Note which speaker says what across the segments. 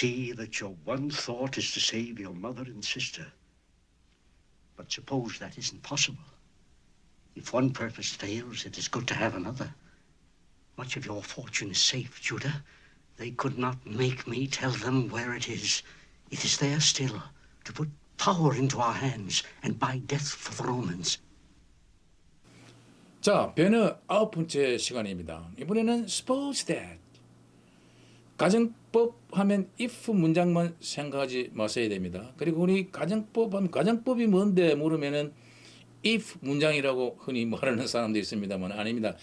Speaker 1: see that your one thought is to save your mother and sister. But suppose that isn't possible. If one purpose fails, it is good to have another. Much of your fortune is safe, Judah. They could not make me tell them where it is. It is there still, to put power into our hands and buy death for the Romans.
Speaker 2: 자, 배너 아홉 번째 시간입니다. 이번에는 suppose that. 가 정법 하면 if 문장만 생각하지 마셔야 됩니다. 그리고 우리 가정법 하면 가정법이 뭔데 물으면은 if 문장이라고 흔히 말하는 사람도 있습니다만 아닙니다.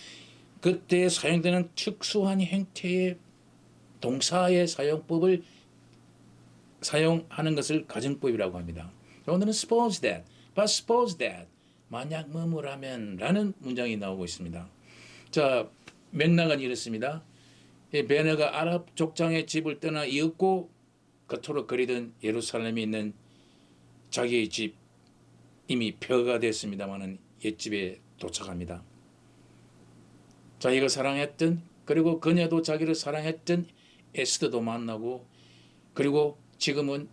Speaker 2: 그때 사용되는 특수한 형태의 동사의 사용법을 사용하는 것을 가정법이라고 합니다. 자, 오늘은 suppose that, but suppose that 만약 뭐뭐라면 라는 문장이 나오고 있습니다. 자, 맥락은 이렇습니다. 이 베네가 아랍 족장의 집을 떠나 이윽고 그토록 그리던 예루살렘에 있는 자기의 집 이미 폐허가 됐습니다마는 옛집에 도착합니다. 자기가 사랑했던 그리고 그녀도 자기를 사랑했던 에스더도 만나고 그리고 지금은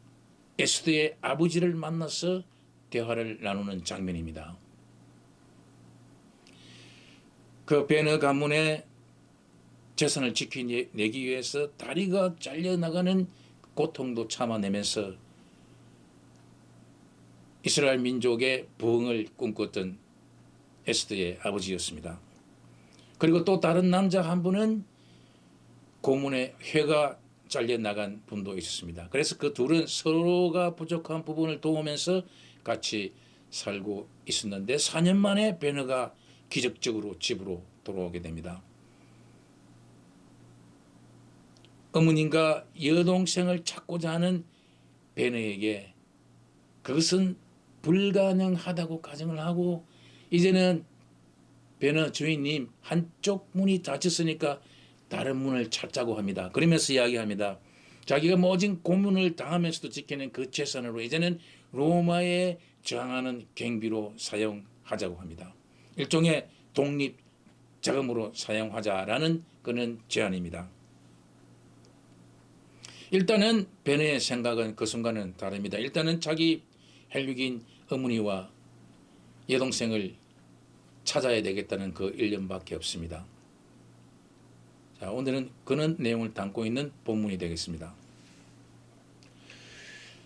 Speaker 2: 에스더의 아버지를 만나서 대화를 나누는 장면입니다. 그 베너 가문의 재산을 지키내기 위해서 다리가 잘려나가는 고통도 참아내면서 이스라엘 민족의 부흥을 꿈꿨던 에스더의 아버지였습니다. 그리고 또 다른 남자 한 분은 고문의 회가 잘려나간 분도 있었습니다. 그래서 그 둘은 서로가 부족한 부분을 도우면서 같이 살고 있었는데 4년 만에 베너가 기적적으로 집으로 돌아오게 됩니다. 어머님과 여동생을 찾고자 하는 베너에게 그것은 불가능하다고 가정을 하고 이제는 베너 주인님 한쪽 문이 닫혔으니까 다른 문을 찾자고 합니다. 그러면서 이야기합니다. 자기가 모진 고문을 당하면서도 지키는 그 재산으로 이제는 로마에 저항하는 경비로 사용하자고 합니다. 일종의 독립 자금으로 사용하자라는 그는 제안입니다. 일단은 베네의 생각은 그 순간은 다릅니다. 일단은 자기 헬육인 어머니와 여동생을 찾아야 되겠다는 그 일념밖에 없습니다. 자, 오늘은 그런 내용을 담고 있는 본문이 되겠습니다.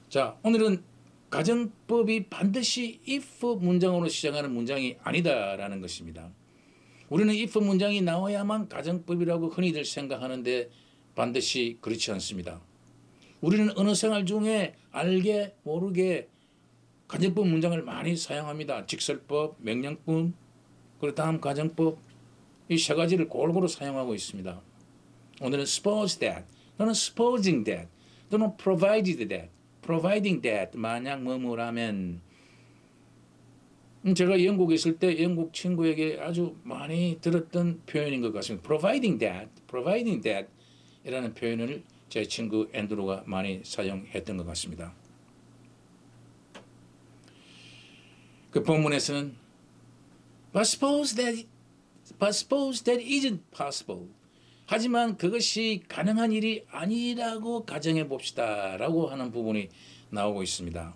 Speaker 2: 자, 오늘은 가정법이 반드시 if 문장으로 시작하는 문장이 아니다라는 것입니다. 우리는 if 문장이 나와야만 가정법이라고 흔히들 생각하는데 반드시 그렇지 않습니다. 우리는 언어 생활 중에 알게 모르게 가정법 문장을 많이 사용합니다. 직설법, 명령문, 그리고 다음 가정법 이 세 가지를 골고루 사용하고 있습니다. 오늘은 suppose that 또는 supposing that 또는 provided that providing that 만약 뭐뭐라면 음, 제가 영국에 있을 때 영국 친구에게 아주 많이 들었던 표현인 것 같습니다. providing that, providing that 이라는 표현을 제 친구 앤드루가 많이 사용했던 것 같습니다. 그 본문에서는 But suppose that, but suppose that isn't possible. 하지만 그것이 가능한 일이 아니라고 가정해 봅시다 라고 하는 부분이 나오고 있습니다.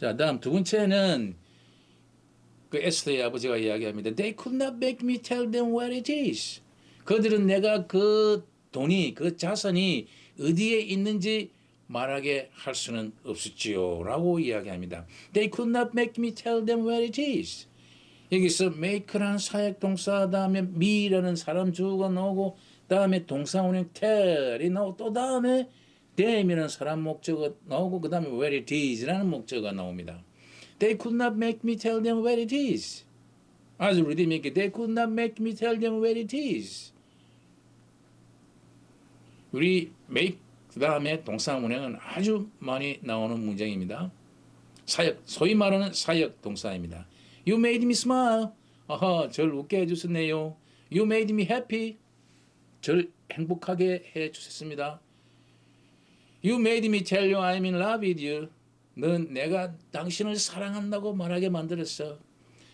Speaker 2: 자, 다음 두 번째는 그 에스더의 아버지가 이야기합니다. They could not make me tell them where it is. 그들은 내가 그 돈이 그 자산이 어디에 있는지 말하게 할 수는 없었지요. 라고 이야기합니다. They could not make me tell them where it is. 여기서 make라는 사역 동사 다음에 me라는 사람 주어가 나오고 다음에 동사 운행 tell이 나오고 또 다음에 them이라는 사람 목적어 나오고 그 다음에 where it is라는 목적어가 나옵니다. They could not make me tell them where it is. 아주 리듬 있게 They could not make me tell them where it is. 우리 make 그 다음에 동사 운행은 아주 많이 나오는 문장입니다. 사역, 소위 말하는 사역 동사입니다. You made me smile. 아하, 절 웃게 해주셨네요. You made me happy. 절 행복하게 해주셨습니다. You made me tell you I'm in love with you. 넌 내가 당신을 사랑한다고 말하게 만들었어.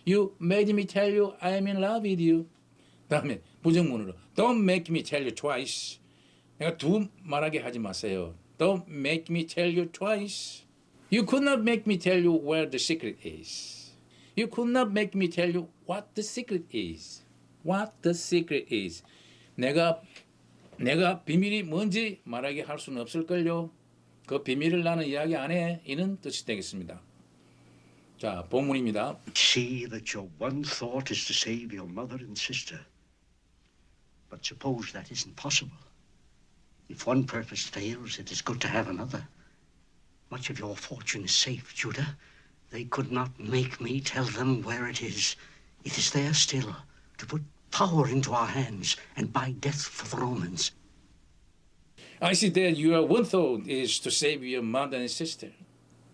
Speaker 2: You made me tell you I'm in love with you. 다음에 부정문으로 Don't make me tell you twice. 내가 두 말하게 하지 마세요. Don't make me tell you twice. You could not make me tell you where the secret is. You could not make me tell you what the secret is. What the secret is. 내가 내가 비밀이 뭔지 말하게 할 수는 없을걸요. 그 비밀을 나는 이야기 안 해. 이는 뜻이 되겠습니다. 자, 본문입니다.
Speaker 1: See that your one thought is to save your mother and sister. But suppose that isn't possible. If one purpose fails, it is good to have another. Much of your fortune is safe, Judah. They could not make me tell them where it is. It is there still, to put power into our hands and buy death for the Romans.
Speaker 2: I see that your one thought is to save your mother and sister.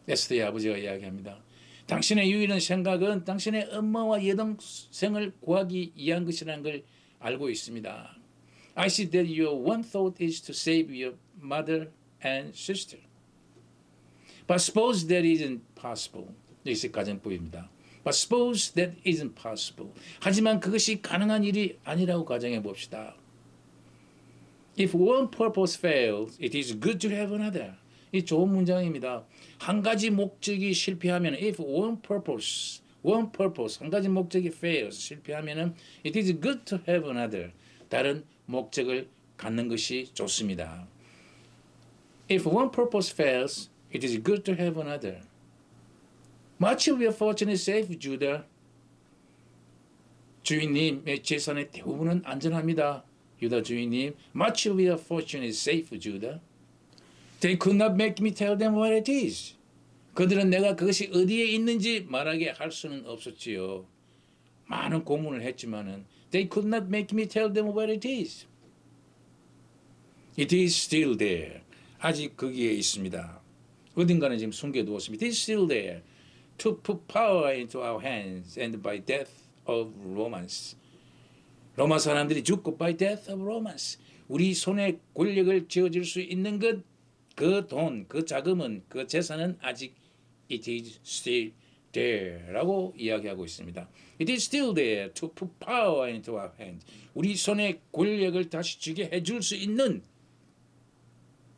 Speaker 2: 에스더의 아버지가 이야기합니다. 당신의 유일한 생각은 당신의 엄마와 여동생을 구하기 위한 것이라는 걸 알고 있습니다. I see that your one thought is to save your mother and sister. But suppose that isn't possible. 여기서 가정법입니다. But suppose that isn't possible. 하지만 그것이 가능한 일이 아니라고 가정해 봅시다. If one purpose fails, it is good to have another. 이 좋은 문장입니다. 한 가지 목적이 실패하면 if one purpose, one purpose, 한 가지 목적이 fails, 실패하면은 it is good to have another. 다른 목적을 갖는 것이 좋습니다. If one purpose fails, it is good to have another. Much of your fortune is safe, Judah. 주인님의 재산의 대부분은 안전합니다. 유다 주인님, much of your fortune is safe, Judah. They could not make me tell them what it is. 그들은 내가 그것이 어디에 있는지 말하게 할 수는 없었지요. 많은 고문을 했지만은 they could not make me tell them what it is. It is still there. 아직 거기에 있습니다. 어딘가는 지금 숨겨두었습니다. It is still there to put power into our hands and by death of Romans. 로마 사람들이 죽고 by death of Romans. 우리 손에 권력을 쥐어줄 수 있는 것, 그 돈, 그 자금은, 그 재산은 아직 it is still there라고 이야기하고 있습니다. It is still there to put power into our hands. 우리 손에 권력을 다시 쥐게 해줄 수 있는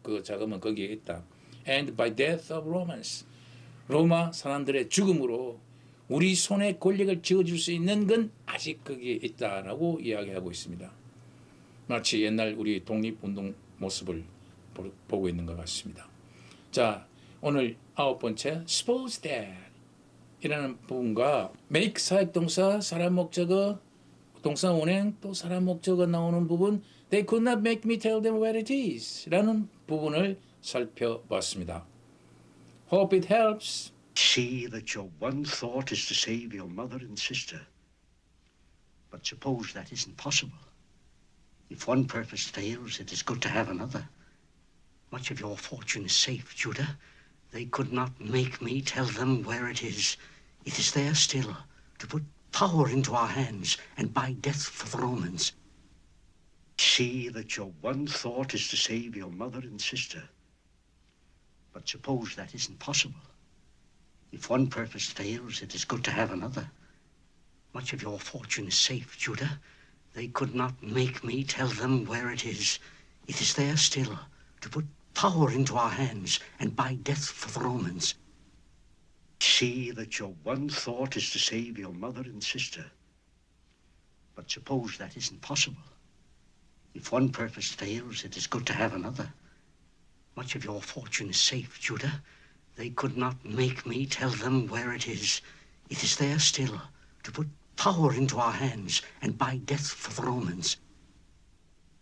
Speaker 2: 그 자금은 거기에 있다. And by death of Romans. 로마 사람들의 죽음으로 우리 손에 권력을 쥐어줄 수 있는 건 아직 거기에 있다라고 이야기하고 있습니다. 마치 옛날 우리 독립운동 모습을 보- 보고 있는 것 같습니다. 자, 오늘 아홉 번째 suppose that 이라는 부분과 make 사역 동사 사람 목적어 동사 원행 또 사람 목적어 나오는 부분 they could not make me tell them where it is 라는 부분을 살펴봤습니다. Hope it helps.
Speaker 1: See that your one thought is to save your mother and sister. But suppose that isn't possible. If one purpose fails, it is good to have another. Much of your fortune is safe, Judah. They could not make me tell them where it is. It is there still, to put power into our hands and buy death for the Romans. See that your one thought is to save your mother and sister. But suppose that isn't possible. If one purpose fails, it is good to have another. Much of your fortune is safe, Judah. They could not make me tell them where it is. It is there still, to put power into our hands and buy death for the Romans. See that your one thought is to save your mother and sister. But suppose that isn't possible. If one purpose fails, it is good to have another. Much of your fortune is safe, Judah. They could not make me tell them where it is. It is there still, to put power into our hands and buy death for the Romans.